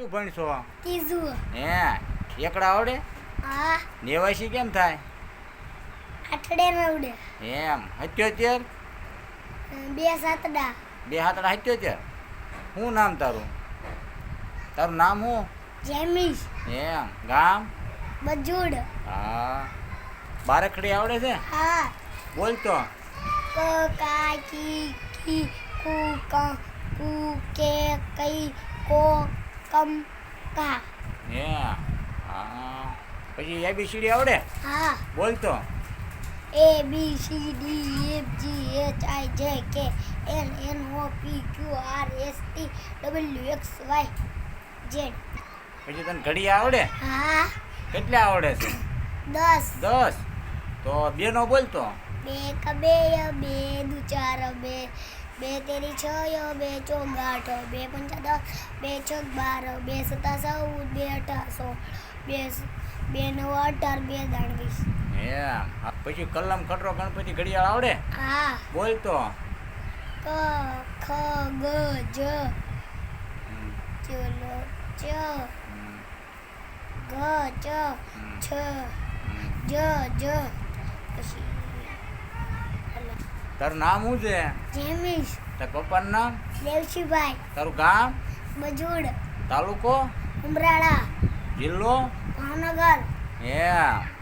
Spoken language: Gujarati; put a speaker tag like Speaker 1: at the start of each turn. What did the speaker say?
Speaker 1: શું ભણશો
Speaker 2: ત્રીજું.
Speaker 1: હે? એકડા આવડે?
Speaker 2: હા.
Speaker 1: નેવાસી કેમ થાય?
Speaker 2: આઠડે આવડે
Speaker 1: એમ. હત્યોતેર
Speaker 2: બે સાતડા.
Speaker 1: બે સાતડા હત્યોતેર શું નામ તારું? તારું નામ શું?
Speaker 2: જેમીશ.
Speaker 1: એમ. ગામ?
Speaker 2: બજુડ.
Speaker 1: હા. બારખડી આવડે છે?
Speaker 2: હા.
Speaker 1: બોલતો
Speaker 2: ક કા કી કી કુ ક કુ કે કઈ કો કમ કા.
Speaker 1: હે હા. પછી એબીસીડી આવડે?
Speaker 2: હા.
Speaker 1: બોલતો
Speaker 2: A B C D F G H I J K L N O P Q R S T W X Y Z
Speaker 1: પછી તને ઘડી આવડે?
Speaker 2: હા.
Speaker 1: કેટલા આવડે છે?
Speaker 2: દસ.
Speaker 1: દસ? તો બેનો બોલતો
Speaker 2: બે કબે બે દુ ચાર બે બે તેરી છ બે ચોક આઠ બે પંચા દસ બે છક બાર બે સત્તા ચૌદ બે અઢાર સોળ બે બે નવ અઢાર બે દાણ વીસ.
Speaker 1: હા, પછી કલમ ખટરો ગણપતિ ઘડિયાળ આવડે?
Speaker 2: હા.
Speaker 1: બોલતો
Speaker 2: ક ખ ગ જ. ચલો ચ. ગ ચ છ જ જ. પછી
Speaker 1: તારું નામ શું છે?
Speaker 2: જેમીશ
Speaker 1: તાર પપ્પાનું નામ?
Speaker 2: દેવશીભાઈ.
Speaker 1: તારું ગામ?
Speaker 2: બજુડ
Speaker 1: તાલુકો?
Speaker 2: ઉમરાળા.
Speaker 1: જિલ્લો?
Speaker 2: ભાવનગર.
Speaker 1: એમ